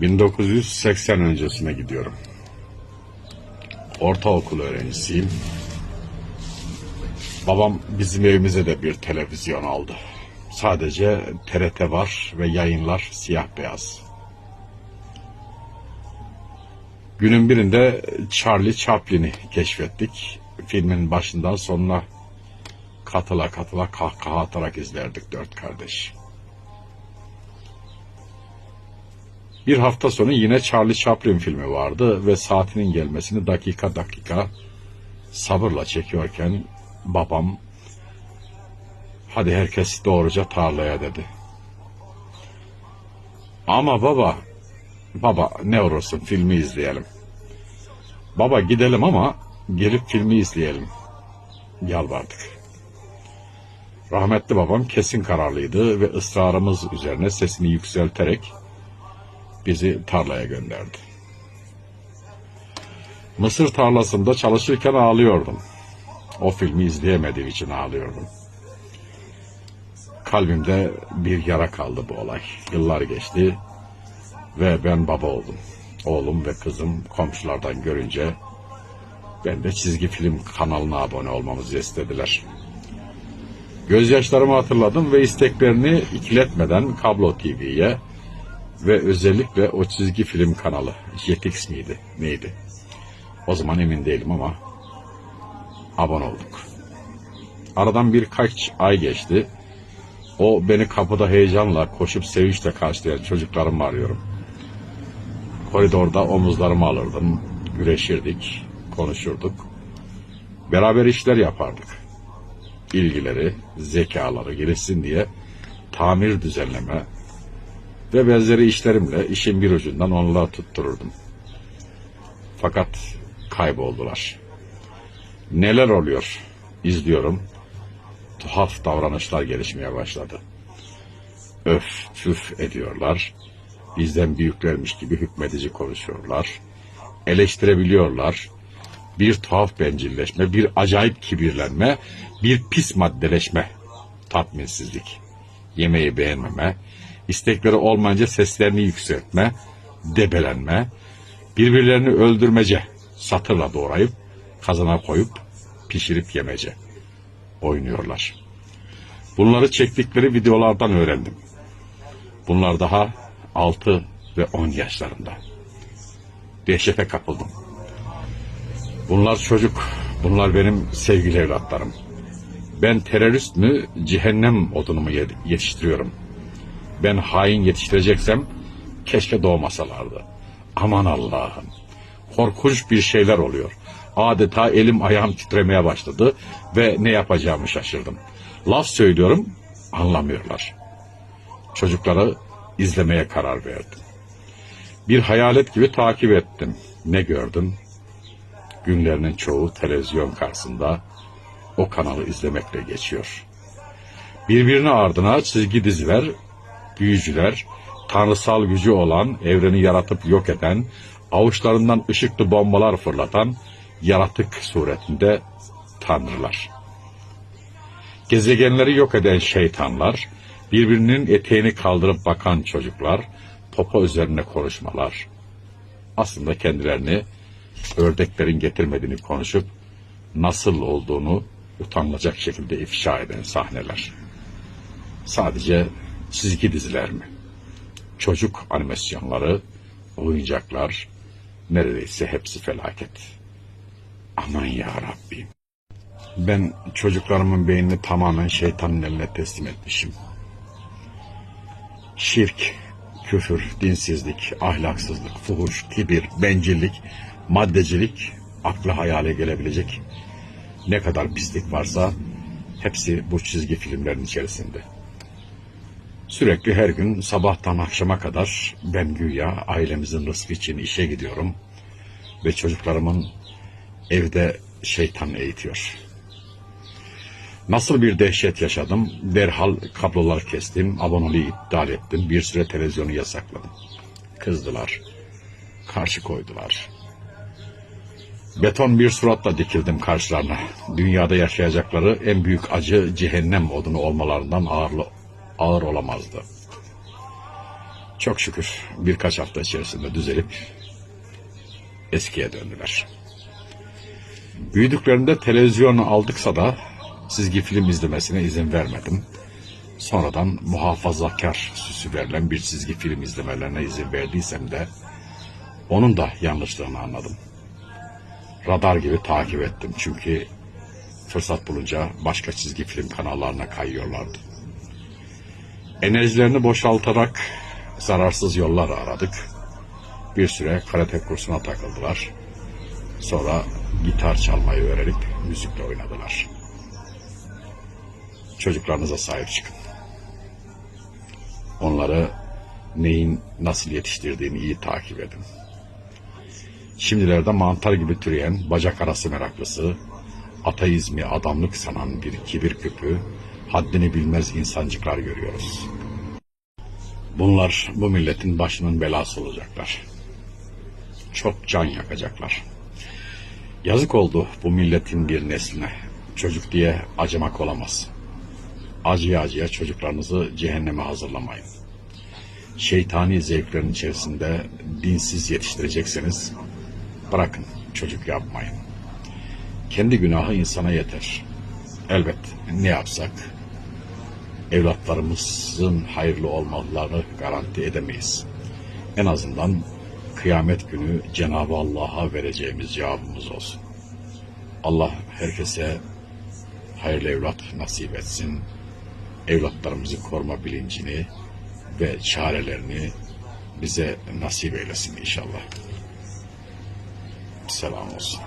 1980 öncesine gidiyorum. Ortaokul öğrencisiyim. Babam bizim evimize de bir televizyon aldı. Sadece TRT var ve yayınlar siyah beyaz. Günün birinde Charlie Chaplin'i keşfettik. Filmin başından sonuna katıla katıla kahkaha atarak izlerdik dört kardeş. Bir hafta sonu yine Charlie Chaplin filmi vardı ve saatinin gelmesini dakika dakika sabırla çekiyorken babam hadi herkes doğruca tarlaya dedi. Ama baba, baba ne olursun filmi izleyelim. Baba gidelim ama gelip filmi izleyelim. Yalvardık. Rahmetli babam kesin kararlıydı ve ısrarımız üzerine sesini yükselterek bizi tarlaya gönderdi. Mısır tarlasında çalışırken ağlıyordum. O filmi izleyemediğim için ağlıyordum. Kalbimde bir yara kaldı bu olay. Yıllar geçti ve ben baba oldum. Oğlum ve kızım komşulardan görünce ben de çizgi film kanalına abone olmamızı istediler. Gözyaşlarımı hatırladım ve isteklerini ikiletmeden Kablo TV'ye ve özellikle o çizgi film kanalı Jetix miydi neydi? O zaman emin değilim ama abone olduk. Aradan birkaç ay geçti. O beni kapıda heyecanla koşup sevinçle karşılayan çocuklarımı arıyorum. Koridorda omuzlarımı alırdım, güreşirdik, konuşurduk. Beraber işler yapardık. İlgileri, zekaları gelişsin diye tamir düzenleme, ve benzeri işlerimle işin bir ucundan onlara tuttururdum. Fakat kayboldular. Neler oluyor? İzliyorum. Tuhaf davranışlar gelişmeye başladı. Öf püf ediyorlar. Bizden büyüklermiş gibi hükmedici konuşuyorlar. Eleştirebiliyorlar. Bir tuhaf bencilleşme, bir acayip kibirlenme, bir pis maddeleşme, tatminsizlik, yemeği beğenmeme, istekleri olmayınca seslerini yükseltme, debelenme, birbirlerini öldürmece, satırla doğrayıp kazana koyup pişirip yemece oynuyorlar. Bunları çektikleri videolardan öğrendim. Bunlar daha 6 ve 10 yaşlarında. Dehşete kapıldım. Bunlar çocuk, bunlar benim sevgili evlatlarım. Ben terörist mü, cehennem odunu mu yetiştiriyorum? Ben hain yetiştireceksem keşke doğmasalardı. Aman Allah'ım. Korkunç bir şeyler oluyor. Adeta elim ayağım titremeye başladı ve ne yapacağımı şaşırdım. Laf söylüyorum anlamıyorlar. Çocukları izlemeye karar verdim. Bir hayalet gibi takip ettim. Ne gördüm? Günlerinin çoğu televizyon karşısında o kanalı izlemekle geçiyor. Birbirine ardına çizgi diziler büyücüler, tanrısal gücü olan, evreni yaratıp yok eden, avuçlarından ışıklı bombalar fırlatan yaratık suretinde tanrılar. Gezegenleri yok eden şeytanlar, birbirinin eteğini kaldırıp bakan çocuklar, popo üzerine konuşmalar. Aslında kendilerini ördeklerin getirmediğini konuşup nasıl olduğunu utanılacak şekilde ifşa eden sahneler. Sadece çizgi diziler mi? Çocuk animasyonları, oyuncaklar, neredeyse hepsi felaket. Aman ya Rabbim. Ben çocuklarımın beynini tamamen şeytanın eline teslim etmişim. Şirk, küfür, dinsizlik, ahlaksızlık, fuhuş, kibir, bencillik, maddecilik, aklı hayale gelebilecek ne kadar pislik varsa hepsi bu çizgi filmlerin içerisinde. Sürekli her gün sabahtan akşama kadar ben güya ailemizin rızkı için işe gidiyorum ve çocuklarımın evde şeytan eğitiyor. Nasıl bir dehşet yaşadım, derhal kablolar kestim, aboneliği iptal ettim, bir süre televizyonu yasakladım. Kızdılar, karşı koydular. Beton bir suratla dikildim karşılarına. Dünyada yaşayacakları en büyük acı cehennem odunu olmalarından ağırlı ağır olamazdı. Çok şükür birkaç hafta içerisinde düzelip eskiye döndüler. Büyüdüklerinde televizyonu aldıksa da çizgi film izlemesine izin vermedim. Sonradan muhafazakar süsü verilen bir çizgi film izlemelerine izin verdiysem de onun da yanlışlığını anladım. Radar gibi takip ettim çünkü fırsat bulunca başka çizgi film kanallarına kayıyorlardı. Enerjilerini boşaltarak zararsız yollar aradık. Bir süre karate kursuna takıldılar. Sonra gitar çalmayı öğrenip müzikle oynadılar. Çocuklarınıza sahip çıkın. Onları neyin nasıl yetiştirdiğini iyi takip edin. Şimdilerde mantar gibi türeyen bacak arası meraklısı, ateizmi adamlık sanan bir kibir küpü, haddini bilmez insancıklar görüyoruz. Bunlar bu milletin başının belası olacaklar. Çok can yakacaklar. Yazık oldu bu milletin bir nesline. Çocuk diye acımak olamaz. Acıya acıya çocuklarınızı cehenneme hazırlamayın. Şeytani zevklerin içerisinde dinsiz yetiştirecekseniz bırakın çocuk yapmayın. Kendi günahı insana yeter. Elbet ne yapsak evlatlarımızın hayırlı olmalarını garanti edemeyiz. En azından kıyamet günü Cenab-ı Allah'a vereceğimiz cevabımız olsun. Allah herkese hayırlı evlat nasip etsin. Evlatlarımızı koruma bilincini ve çarelerini bize nasip eylesin inşallah. Selam olsun.